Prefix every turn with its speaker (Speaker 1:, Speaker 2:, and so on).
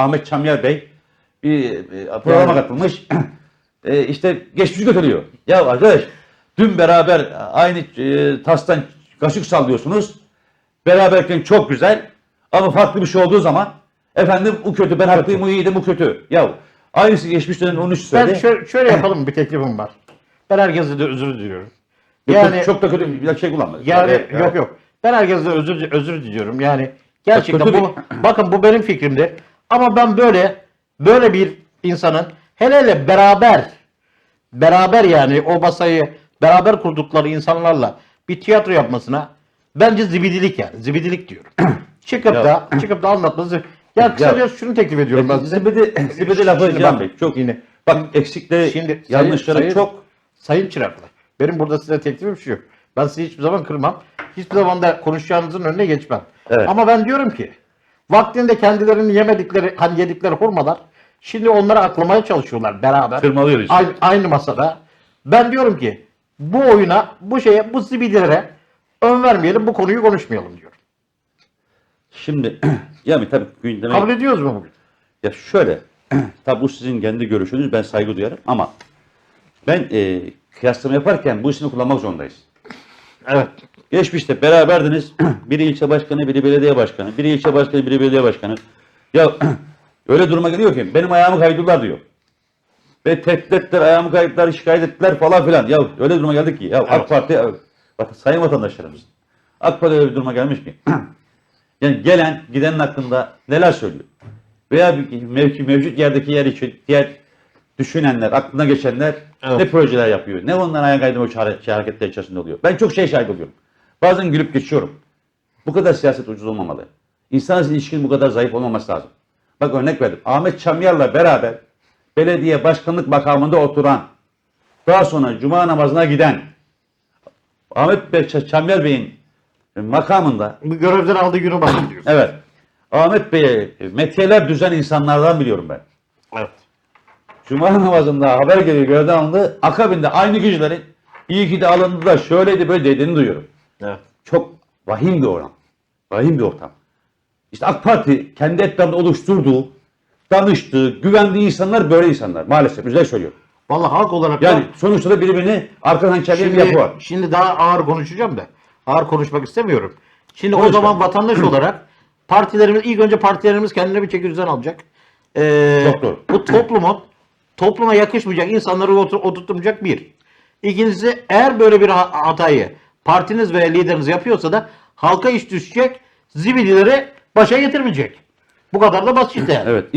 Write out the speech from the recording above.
Speaker 1: Ahmet Çamyer Bey bir e, programa katılmış. E, işte geçmiş götürüyor. Ya arkadaş dün beraber aynı e, tastan kaşık sallıyorsunuz. Beraberken çok güzel ama farklı bir şey olduğu zaman efendim bu kötü ben haklıyım o iyiydi bu kötü. Ya aynısı geçmişten onun için
Speaker 2: Ben
Speaker 1: söyle.
Speaker 2: şöyle, şöyle yapalım bir teklifim var. Ben herkese de özür diliyorum. Yani
Speaker 1: çok da kötü bir şey kullanma.
Speaker 2: yani
Speaker 1: Evet, evet.
Speaker 2: yok yok. Ben herkese özür özür diliyorum. Yani gerçekten bu bakın bu benim fikrimdi. Ama ben böyle böyle bir insanın hele hele beraber beraber yani o masayı beraber kurdukları insanlarla bir tiyatro yapmasına bence zibidilik yani. Zibidilik diyorum. çıkıp
Speaker 1: Ya-
Speaker 2: da çıkıp da anlatması ya kısaca şunu teklif ediyorum ben size.
Speaker 1: Zibidi, zibidi lafı
Speaker 2: bak,
Speaker 1: Bey. Çok
Speaker 2: yine-
Speaker 1: Bak eksikleri,
Speaker 2: Şimdi
Speaker 1: yanlışları
Speaker 2: sayın-
Speaker 1: çok.
Speaker 2: Sayın Çıraklı, benim burada size teklifim şu. Ben sizi hiçbir zaman kırmam. Hiçbir zaman da konuşacağınızın önüne geçmem.
Speaker 1: Evet.
Speaker 2: Ama ben diyorum ki vaktinde kendilerinin yemedikleri, hani yedikleri hurmalar şimdi onları aklamaya çalışıyorlar beraber.
Speaker 1: Tırmalıyor işte.
Speaker 2: Aynı, aynı masada. Ben diyorum ki bu oyuna, bu şeye, bu zibidilere ön vermeyelim, bu konuyu konuşmayalım diyorum.
Speaker 1: Şimdi yani tabii gündeme...
Speaker 2: Kabul ediyoruz mu bugün?
Speaker 1: Ya şöyle, tabi bu sizin kendi görüşünüz, ben saygı duyarım ama ben e, kıyaslama yaparken bu ismi kullanmak zorundayız.
Speaker 2: Evet.
Speaker 1: Geçmişte beraberdiniz, biri ilçe başkanı, biri belediye başkanı, biri ilçe başkanı, biri belediye başkanı. Ya öyle duruma geliyor ki benim ayağımı kaydılar diyor. Ve tehdit ettiler, ayağımı kaydılar, şikayet ettiler falan filan. Ya öyle duruma geldik ki. Ya
Speaker 2: Evet.
Speaker 1: AK Parti, bakın sayın vatandaşlarımız. AK Parti öyle bir duruma gelmiş ki. yani gelen, gidenin hakkında neler söylüyor? Veya bir mevki, mevcut yerdeki yer için diğer düşünenler, aklına geçenler
Speaker 2: Evet.
Speaker 1: ne projeler yapıyor? Ne onların ayağa kaydırma hareketler içerisinde oluyor? Ben çok şey şahit oluyorum. Bazen gülüp geçiyorum. Bu kadar siyaset ucuz olmamalı. İnsan ilişkinin bu kadar zayıf olmaması lazım. Bak örnek verdim. Ahmet Çamyar'la beraber belediye başkanlık makamında oturan, daha sonra cuma namazına giden Ahmet Bey, Çamyar Bey'in makamında
Speaker 2: Bu görevden aldığı günü bahsediyoruz.
Speaker 1: evet Ahmet Bey'e metiyeler düzen insanlardan biliyorum ben.
Speaker 2: evet.
Speaker 1: Cuma namazında haber geliyor görevden alındı. Akabinde aynı kişilerin iyi ki de alındı da şöyleydi böyle dediğini duyuyorum.
Speaker 2: Evet.
Speaker 1: Çok vahim bir ortam. Vahim bir ortam. İşte AK Parti kendi etrafında oluşturduğu, danıştığı, güvendiği insanlar böyle insanlar. Maalesef. Güzel söylüyorum.
Speaker 2: Vallahi halk olarak da-
Speaker 1: Yani sonuçta da birbirini arkadan hançerleyen bir
Speaker 2: Şimdi,
Speaker 1: yapı var.
Speaker 2: şimdi daha ağır konuşacağım da. Ağır konuşmak istemiyorum. Şimdi o
Speaker 1: Konuşma.
Speaker 2: zaman vatandaş olarak partilerimiz ilk önce partilerimiz kendine bir çeki düzen alacak. Ee,
Speaker 1: Çok doğru.
Speaker 2: Bu toplumun topluma yakışmayacak insanları otur, oturtmayacak bir. İkincisi eğer böyle bir ha- hatayı partiniz veya lideriniz yapıyorsa da halka iş düşecek, zibidileri başa getirmeyecek. Bu kadar da basit yani.
Speaker 1: Evet.